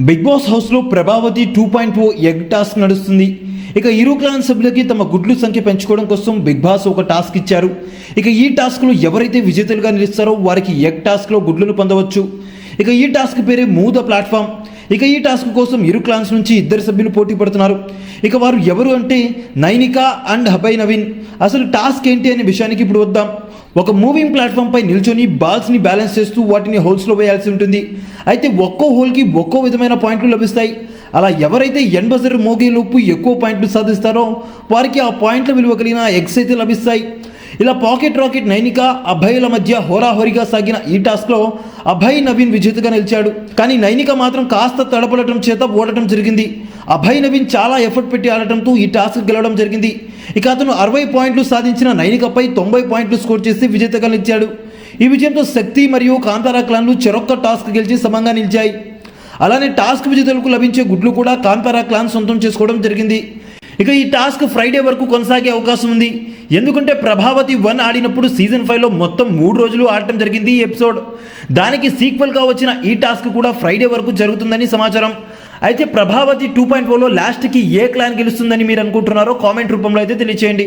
Big boss హౌస్లో Prabhavathi two point O egg task నడుస్తుంది. ఇక ఇరు క్లాన్ సభ్యులకి తమ గుడ్లు సంఖ్య పెంచుకోవడం కోసం బిగ్ బాస్ ఒక టాస్క్ ఇచ్చారు. ఇక ఈ టాస్క్లో ఎవరైతే విజేతలుగా నిలుస్తారో వారికి ఎగ్ టాస్క్లో గుడ్లను పొందవచ్చు. ఇక ఈ టాస్క్ పేరే మూవ్ ద ప్లాట్ఫామ్. ఇక ఈ టాస్క్ కోసం ఇరు క్లాన్స్ నుంచి ఇద్దరు సభ్యులు పోటీ పడుతున్నారు. ఇక వారు ఎవరు అంటే నైనిక అండ్ హబై నవీన్. అసలు టాస్క్ ఏంటి అనే విషయానికి ఇప్పుడు వద్దాం. ఒక మూవింగ్ ప్లాట్ఫామ్ పై నిల్చొని బాల్స్ని బ్యాలెన్స్ చేస్తూ వాటిని హోల్స్లో వేయాల్సి ఉంటుంది. అయితే ఒక్కో హోల్కి ఒక్కో విధమైన పాయింట్లు లభిస్తాయి. అలా ఎవరైతే ఎన్బజర్ మోగే లోపు ఎక్కువ పాయింట్లు సాధిస్తారో వారికి ఆ పాయింట్ల విలువ కలిగిన ఎగ్స్ అయితే లభిస్తాయి. ఇలా పాకెట్ రాకెట్ నైనిక అభయ్ల మధ్య హోరాహోరీగా సాగిన ఈ టాస్క్లో అభయ్ నవీన్ విజేతగా నిలిచాడు. కానీ నైనిక మాత్రం కాస్త తడపడటం చేత ఓడటం జరిగింది. అభయ్ నవీన్ చాలా ఎఫర్ట్ పెట్టి ఆడటంతో ఈ టాస్క్ గెలవడం జరిగింది. ఇక అతను అరవై పాయింట్లు సాధించిన నైనికపై తొంభై పాయింట్లు స్కోర్ చేసి విజేతగా నిలిచాడు. ఈ విజయంతో శక్తి మరియు కాంతారా క్లాన్లు చెరొక్క టాస్క్ గెలిచి సమంగా నిలిచాయి. అలానే టాస్క్ విజేతలకు లభించే గుడ్లు కూడా కాంతారా క్లాన్ సొంతం చేసుకోవడం జరిగింది. ఇక ఈ టాస్క్ ఫ్రైడే వరకు కొనసాగే అవకాశం ఉంది. ఎందుకంటే ప్రభావతి వన్ ఆడినప్పుడు సీజన్ ఫైవ్లో మొత్తం మూడు రోజులు ఆడటం జరిగింది ఈ ఎపిసోడ్. దానికి సీక్వెల్గా వచ్చిన ఈ టాస్క్ కూడా ఫ్రైడే వరకు జరుగుతుందని సమాచారం. అయితే ప్రభావతి టూ పాయింట్ ఓలో లాస్ట్కి ఏ క్లాన్ గెలుస్తుందని మీరు అనుకుంటున్నారో కామెంట్ రూపంలో అయితే తెలియచేయండి.